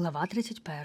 Глава 31.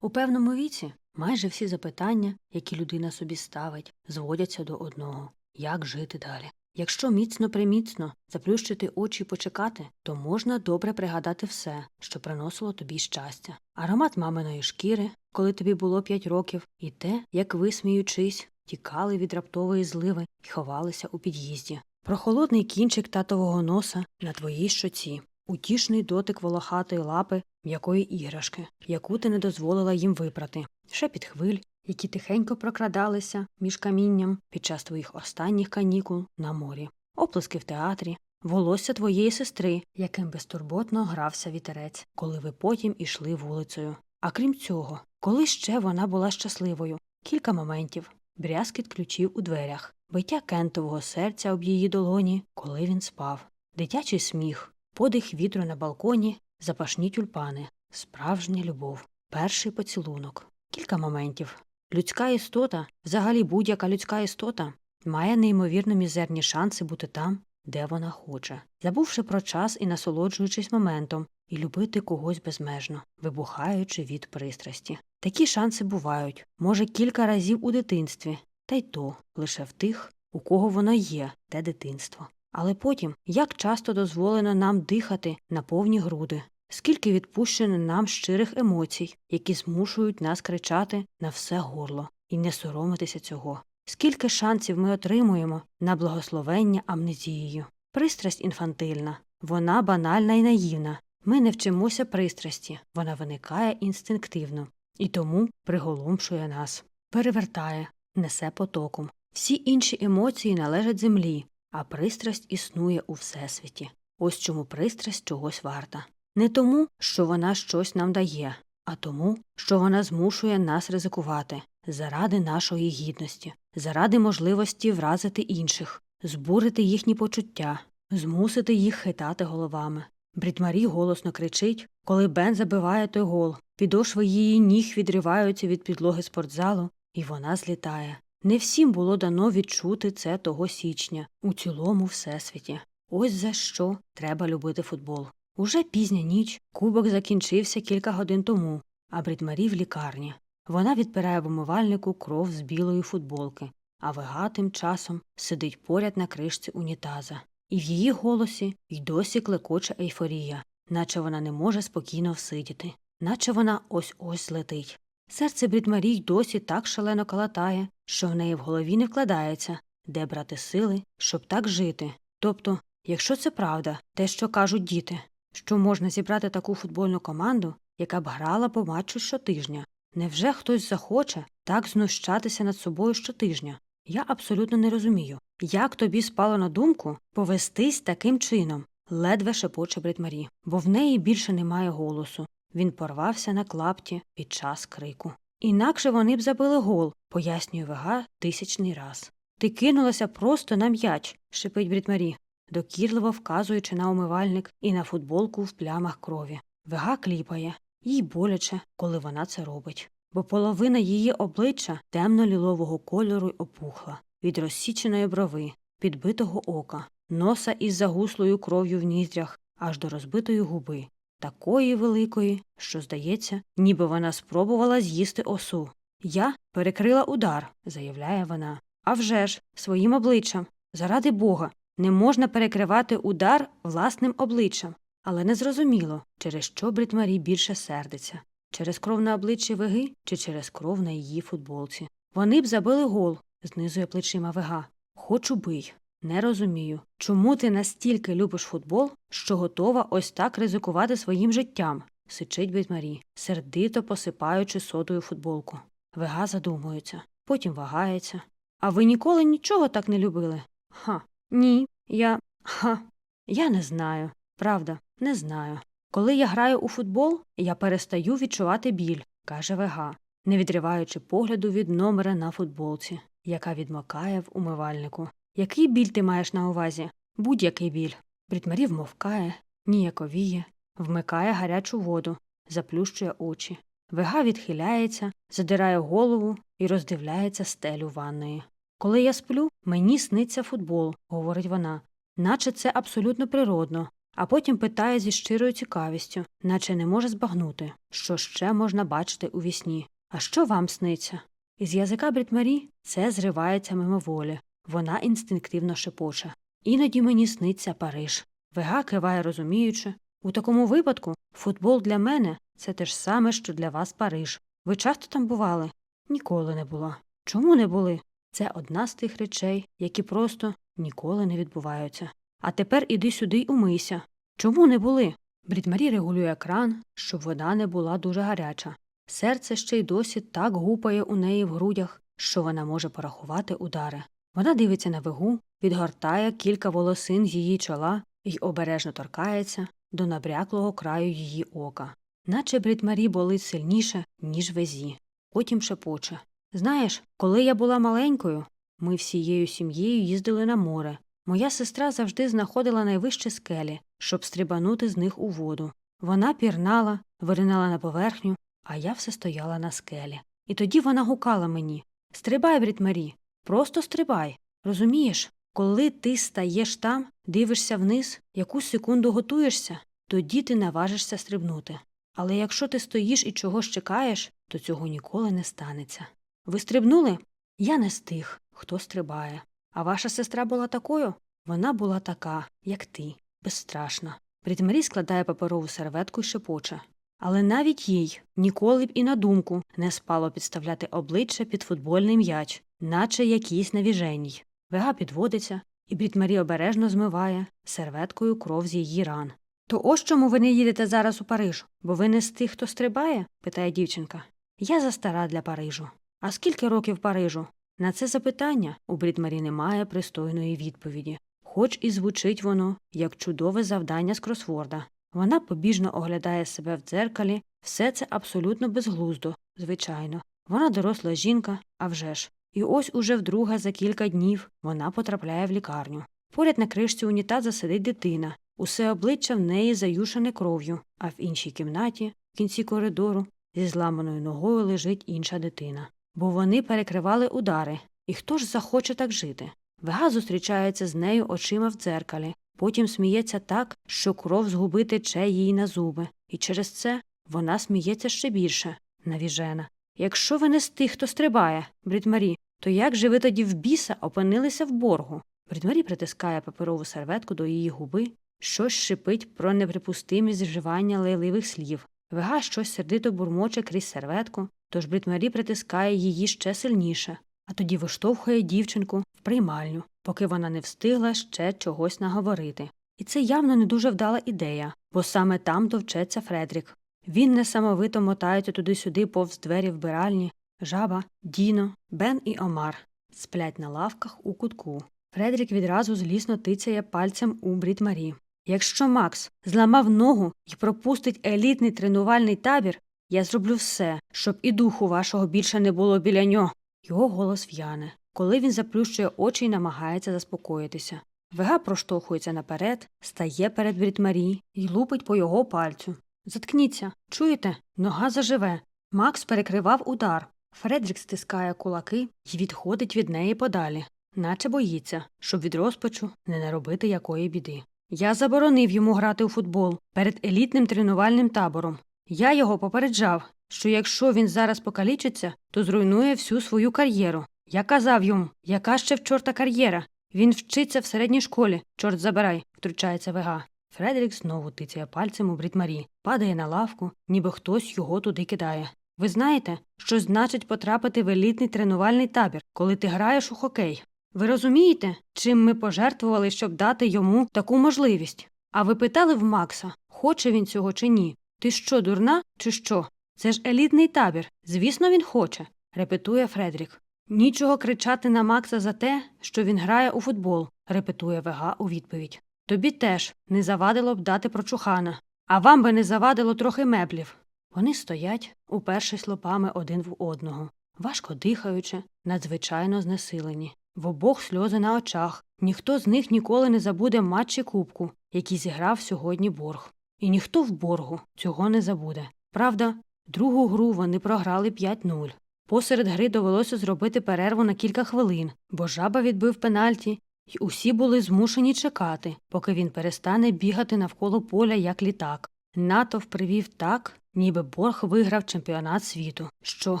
У певному віці майже всі запитання, які людина собі ставить, зводяться до одного як жити далі. Якщо міцно приміцно заплющити очі і почекати, то можна добре пригадати все, що приносило тобі щастя. Аромат маминої шкіри, коли тобі було п'ять років, і те, як ви, сміючись, тікали від раптової зливи і ховалися у під'їзді. Прохолодний кінчик татового носа на твоїй щоці, утішний дотик волохатої лапи м'якої іграшки, яку ти не дозволила їм випрати, шепіт хвиль, які тихенько прокрадалися між камінням під час твоїх останніх канікул на морі, оплески в театрі, волосся твоєї сестри, яким безтурботно грався вітерець, коли ви потім ішли вулицею. А крім цього, коли ще вона була щасливою, кілька моментів. Брязкіт ключів у дверях, биття кентового серця об її долоні, коли він спав, дитячий сміх, подих вітру на балконі, запашні тюльпани, справжня любов, перший поцілунок, кілька моментів. Людська істота, взагалі будь-яка людська істота, має неймовірно мізерні шанси бути там, де вона хоче, забувши про час і насолоджуючись моментом, і любити когось безмежно, вибухаючи від пристрасті. Такі шанси бувають, може, кілька разів у дитинстві, та й то лише в тих, у кого воно є, те дитинство. Але потім, як часто дозволено нам дихати на повні груди, скільки відпущено нам щирих емоцій, які змушують нас кричати на все горло і не соромитися цього. Скільки шансів ми отримуємо на благословення амнезією. Пристрасть інфантильна, вона банальна і наївна. Ми не вчимося пристрасті, вона виникає інстинктивно і тому приголомшує нас, перевертає, несе потоком. Всі інші емоції належать землі, а пристрасть існує у всесвіті. Ось чому пристрасть чогось варта. Не тому, що вона щось нам дає, а тому, що вона змушує нас ризикувати заради нашої гідності, заради можливості вразити інших, збурити їхні почуття, змусити їх хитати головами. Брітмарі голосно кричить, коли Бен забиває той гол, підошви її ніг відриваються від підлоги спортзалу, і вона злітає. Не всім було дано відчути це того січня у цілому всесвіті. Ось за що треба любити футбол. Уже пізня ніч, кубок закінчився кілька годин тому, а Брідмарі в лікарні. Вона відпирає в умивальнику кров з білої футболки, а вега тим часом сидить поряд на кришці унітаза. І в її голосі й досі клекоче ейфорія, наче вона не може спокійно всидіти, наче вона ось ось злетить. Серце Брідмарі й досі так шалено калатає, що в неї в голові не вкладається, де брати сили, щоб так жити. Тобто, якщо це правда, те, що кажуть діти, що можна зібрати таку футбольну команду, яка б грала по матчу щотижня. Невже хтось захоче так знущатися над собою щотижня? Я абсолютно не розумію, як тобі спало на думку повестись таким чином, ледве шепоче Бритмарі, бо в неї більше немає голосу. Він порвався на клапті під час крику. Інакше вони б забили гол, пояснює вега тисячний раз. Ти кинулася просто на м'яч, шипить Брітмарі, докірливо вказуючи на умивальник і на футболку в плямах крові. Вега кліпає, їй боляче, коли вона це робить, бо половина її обличчя темно-лілового кольору й опухла, від розсіченої брови, підбитого ока, носа із загуслою кров'ю в ніздрях, аж до розбитої губи, такої великої, що, здається, ніби вона спробувала з'їсти осу. Я перекрила удар, заявляє вона. «А вже ж, своїм обличчям. Заради бога, не можна перекривати удар власним обличчям, але незрозуміло, через що Бритмарі більше сердиться через кров на обличчі веги чи через кров на її футболці. Вони б забили гол, знизує плечима вега. Хочу бий. Не розумію, чому ти настільки любиш футбол, що готова ось так ризикувати своїм життям, сичить Бритмарі, сердито посипаючи содою футболку. Вега задумується, потім вагається. А ви ніколи нічого так не любили? Ха. Ні, я. Ха. Я не знаю. Правда, не знаю. Коли я граю у футбол, я перестаю відчувати біль, каже Вега, не відриваючи погляду від номера на футболці, яка відмокає в умивальнику. Який біль ти маєш на увазі? Будь-який біль. Брітмарі вмовкає, ніяковіє, вмикає гарячу воду, заплющує очі. Вега відхиляється, задирає голову і роздивляється стелю ванної. Коли я сплю, мені сниться футбол, говорить вона, наче це абсолютно природно, а потім питає зі щирою цікавістю, наче не може збагнути, що ще можна бачити у вісні. А що вам сниться? Із язика Брітмарі це зривається мимоволі. Вона інстинктивно шепоче. Іноді мені сниться Париж. Вега киває розуміючи. У такому випадку футбол для мене це те ж саме, що для вас Париж. Ви часто там бували? Ніколи не була. Чому не були? Це одна з тих речей, які просто ніколи не відбуваються. А тепер іди сюди й умийся. Чому не були? Брідмарі регулює кран, щоб вода не була дуже гаряча. Серце ще й досі так гупає у неї в грудях, що вона може порахувати удари. Вона дивиться на вигу, відгортає кілька волосин з її чола і обережно торкається до набряклого краю її ока. Наче Брідмарі болить сильніше, ніж везі. Потім шепоче. Знаєш, коли я була маленькою, ми всією сім'єю їздили на море. Моя сестра завжди знаходила найвищі скелі, щоб стрибанути з них у воду. Вона пірнала, виринала на поверхню, а я все стояла на скелі. І тоді вона гукала мені Стрибай, Брітмарі, просто стрибай. Розумієш, коли ти стаєш там, дивишся вниз, якусь секунду готуєшся, тоді ти наважишся стрибнути. Але якщо ти стоїш і чогось чекаєш, то цього ніколи не станеться. Ви стрибнули? Я не з тих, хто стрибає. А ваша сестра була такою? Вона була така, як ти, безстрашна. Брітмарі складає паперову серветку і шепоче. Але навіть їй ніколи б і на думку не спало підставляти обличчя під футбольний м'яч, наче якийсь навіженій. Вега підводиться, і Брітмарі обережно змиває серветкою кров з її ран. То ось чому ви не їдете зараз у Париж, бо ви не з тих, хто стрибає? питає дівчинка. Я застара для Парижу. А скільки років Парижу? На це запитання у Брітмарі немає пристойної відповіді, хоч і звучить воно як чудове завдання з кросворда. Вона побіжно оглядає себе в дзеркалі, все це абсолютно безглуздо, звичайно. Вона доросла жінка, а вже ж. І ось уже вдруге за кілька днів вона потрапляє в лікарню. Поряд на кришці унітаза сидить дитина, усе обличчя в неї заюшене кров'ю, а в іншій кімнаті, в кінці коридору, зі зламаною ногою лежить інша дитина. Бо вони перекривали удари. І хто ж захоче так жити? Вега зустрічається з нею очима в дзеркалі, потім сміється так, що кров з губи тече їй на зуби, і через це вона сміється ще більше, навіжена. Якщо ви не з тих, хто стрибає, Брідмарі, то як же ви тоді в біса опинилися в боргу? Брідмарі притискає паперову серветку до її губи, щось шипить про неприпустимість вживання лайливих слів. Вега щось сердито бурмоче крізь серветку, тож Брітмарі притискає її ще сильніше, а тоді виштовхує дівчинку в приймальню, поки вона не встигла ще чогось наговорити. І це явно не дуже вдала ідея, бо саме там товчеться Фредрік. Він несамовито мотається туди-сюди повз двері вбиральні, жаба, Діно, Бен і Омар сплять на лавках у кутку. Фредрік відразу злісно тицяє пальцем у Брітмарі. Якщо Макс зламав ногу і пропустить елітний тренувальний табір, я зроблю все, щоб і духу вашого більше не було біля нього. Його голос в'яне, коли він заплющує очі і намагається заспокоїтися. Вега проштовхується наперед, стає перед Брітмарі і лупить по його пальцю. Заткніться, чуєте? Нога заживе. Макс перекривав удар. Фредрік стискає кулаки і відходить від неї подалі, наче боїться, щоб від розпачу не наробити якої біди. Я заборонив йому грати у футбол перед елітним тренувальним табором. Я його попереджав, що якщо він зараз покалічиться, то зруйнує всю свою кар'єру. Я казав йому, яка ще в чорта кар'єра. Він вчиться в середній школі, чорт забирай, втручається вега. Фредерік знову тицяє пальцем у Брітмарі, падає на лавку, ніби хтось його туди кидає. Ви знаєте, що значить потрапити в елітний тренувальний табір, коли ти граєш у хокей? Ви розумієте, чим ми пожертвували, щоб дати йому таку можливість? А ви питали в Макса, хоче він цього чи ні? Ти що, дурна, чи що? Це ж елітний табір. Звісно, він хоче, репетує Фредрік. Нічого кричати на Макса за те, що він грає у футбол, репетує Вега у відповідь. Тобі теж не завадило б дати прочухана, а вам би не завадило трохи меблів. Вони стоять, упершись лопами один в одного, важко дихаючи, надзвичайно знесилені. В обох сльози на очах. Ніхто з них ніколи не забуде матчі кубку, який зіграв сьогодні борг. І ніхто в боргу цього не забуде. Правда, другу гру вони програли 5-0. Посеред гри довелося зробити перерву на кілька хвилин, бо жаба відбив пенальті й усі були змушені чекати, поки він перестане бігати навколо поля як літак. Натов привів так, ніби Борг виграв чемпіонат світу, що,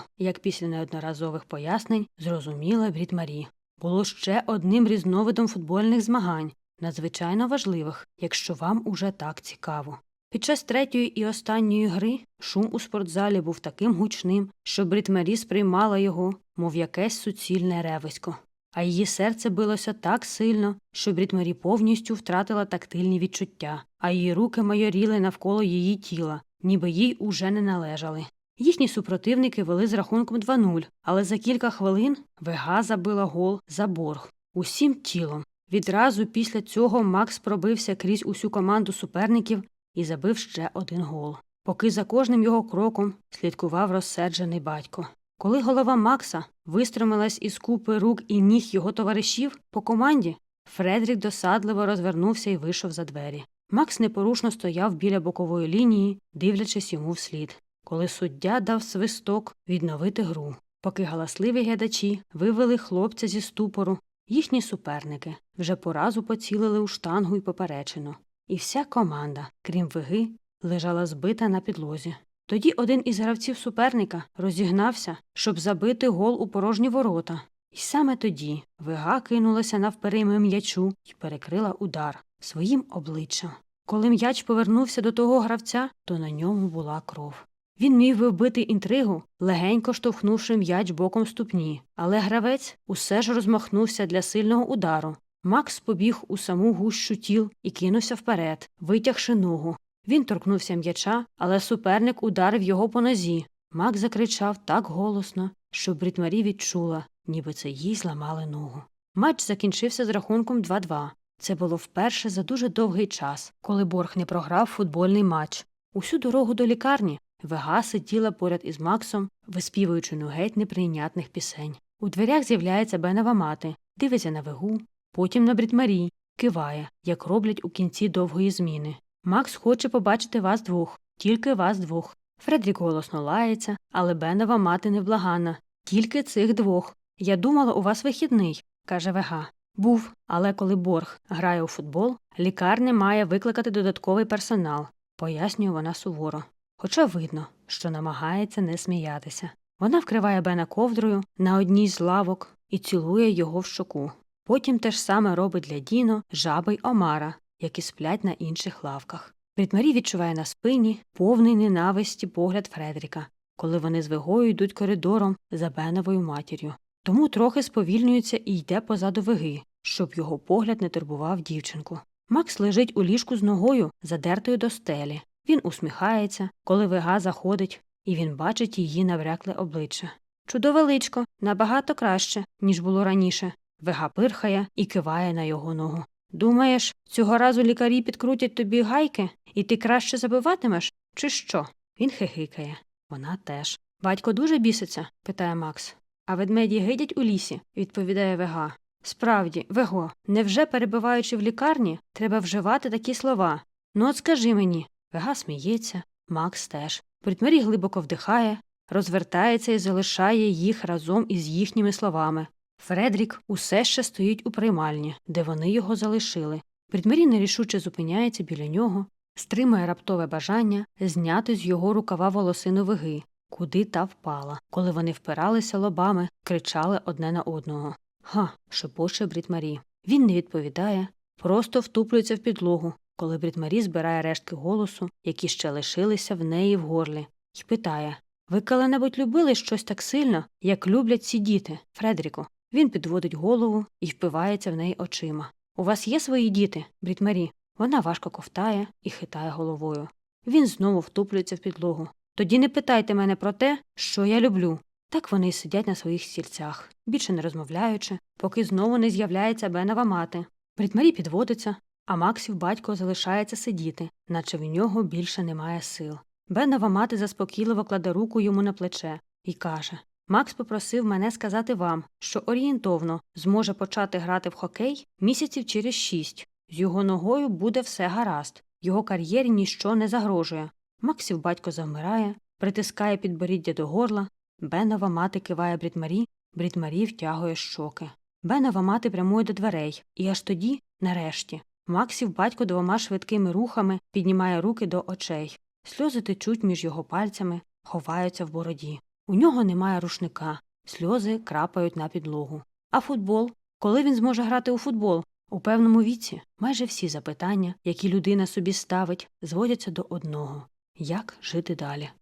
як після неодноразових пояснень, зрозуміла Брід Марі. Було ще одним різновидом футбольних змагань, надзвичайно важливих, якщо вам уже так цікаво. Під час третьої і останньої гри шум у спортзалі був таким гучним, що Брід Марі сприймала його, мов якесь суцільне ревисько. А її серце билося так сильно, що Марі повністю втратила тактильні відчуття, а її руки майоріли навколо її тіла, ніби їй уже не належали. Їхні супротивники вели з рахунком 2-0, але за кілька хвилин Вега забила гол за борг усім тілом. Відразу після цього Макс пробився крізь усю команду суперників і забив ще один гол. Поки за кожним його кроком слідкував розсерджений батько. Коли голова Макса вистромилась із купи рук і ніг його товаришів по команді, Фредрік досадливо розвернувся і вийшов за двері. Макс непорушно стояв біля бокової лінії, дивлячись йому вслід. Коли суддя дав свисток відновити гру, поки галасливі глядачі вивели хлопця зі ступору, їхні суперники вже поразу поцілили у штангу і поперечину. І вся команда, крім виги, лежала збита на підлозі. Тоді один із гравців суперника розігнався, щоб забити гол у порожні ворота. І саме тоді вига кинулася навперейми м'ячу і перекрила удар своїм обличчям. Коли м'яч повернувся до того гравця, то на ньому була кров. Він міг би вбити інтригу, легенько штовхнувши м'яч боком ступні, але гравець усе ж розмахнувся для сильного удару. Макс побіг у саму гущу тіл і кинувся вперед, витягши ногу. Він торкнувся м'яча, але суперник ударив його по нозі. Макс закричав так голосно, що Брітмарі відчула, ніби це їй зламали ногу. Матч закінчився з рахунком 2-2. Це було вперше за дуже довгий час, коли Борг не програв футбольний матч. Усю дорогу до лікарні Вега сиділа поряд із Максом, виспівуючи ну геть неприйнятних пісень. У дверях з'являється Бенова мати, дивиться на вегу, потім на Брітмарі, киває, як роблять у кінці довгої зміни. Макс хоче побачити вас двох, тільки вас двох. Фредрік голосно лається, але Бенова мати невблаганна. Тільки цих двох. Я думала, у вас вихідний, каже Вега. Був, але коли Борг грає у футбол, лікарня має викликати додатковий персонал, пояснює вона суворо. Хоча видно, що намагається не сміятися. Вона вкриває Бена ковдрою на одній з лавок і цілує його в щоку. Потім те ж саме робить для Діно, жаби й Омара, які сплять на інших лавках. Брітмарі відчуває на спині повний ненависті погляд Фредріка, коли вони з вигою йдуть коридором за Беновою матір'ю. Тому трохи сповільнюється і йде позаду виги, щоб його погляд не турбував дівчинку. Макс лежить у ліжку з ногою, задертою до стелі. Він усміхається, коли вига заходить, і він бачить її набрякле обличчя. Чудове личко, набагато краще, ніж було раніше. Вига пирхає і киває на його ногу. Думаєш, цього разу лікарі підкрутять тобі гайки, і ти краще забиватимеш, чи що? Він хихикає. Вона теж. Батько дуже біситься? питає Макс. А ведмеді гидять у лісі, відповідає Вега. Справді, Вего, невже перебуваючи в лікарні, треба вживати такі слова? Ну от скажи мені. Вега сміється, Макс теж. Бритмері глибоко вдихає, розвертається і залишає їх разом із їхніми словами. Фредрік усе ще стоїть у приймальні, де вони його залишили. Бритмері нерішуче зупиняється біля нього, стримує раптове бажання зняти з його рукава волосину виги, куди та впала. Коли вони впиралися лобами, кричали одне на одного. Га, шепоче Брітмарі. Він не відповідає, просто втуплюється в підлогу, коли Брітмарі збирає рештки голосу, які ще лишилися в неї в горлі, і питає Ви коли-небудь любили щось так сильно, як люблять ці діти, Фредріку? Він підводить голову і впивається в неї очима. У вас є свої діти, Брітмарі? Вона важко ковтає і хитає головою. Він знову втуплюється в підлогу. Тоді не питайте мене про те, що я люблю. Так вони й сидять на своїх стільцях, більше не розмовляючи, поки знову не з'являється Бенова мати. Брітмарі підводиться, а Максів батько залишається сидіти, наче в нього більше немає сил. Бенова мати заспокійливо кладе руку йому на плече і каже Макс попросив мене сказати вам, що орієнтовно зможе почати грати в хокей місяців через шість. З його ногою буде все гаразд, його кар'єрі ніщо не загрожує. Максів батько завмирає, притискає підборіддя до горла. Бенова мати киває Брітмарі, Брітмарі втягує щоки. Бенова мати прямує до дверей, і аж тоді, нарешті, Максів батько двома швидкими рухами піднімає руки до очей. Сльози течуть між його пальцями, ховаються в бороді. У нього немає рушника, сльози крапають на підлогу. А футбол? Коли він зможе грати у футбол? У певному віці майже всі запитання, які людина собі ставить, зводяться до одного як жити далі.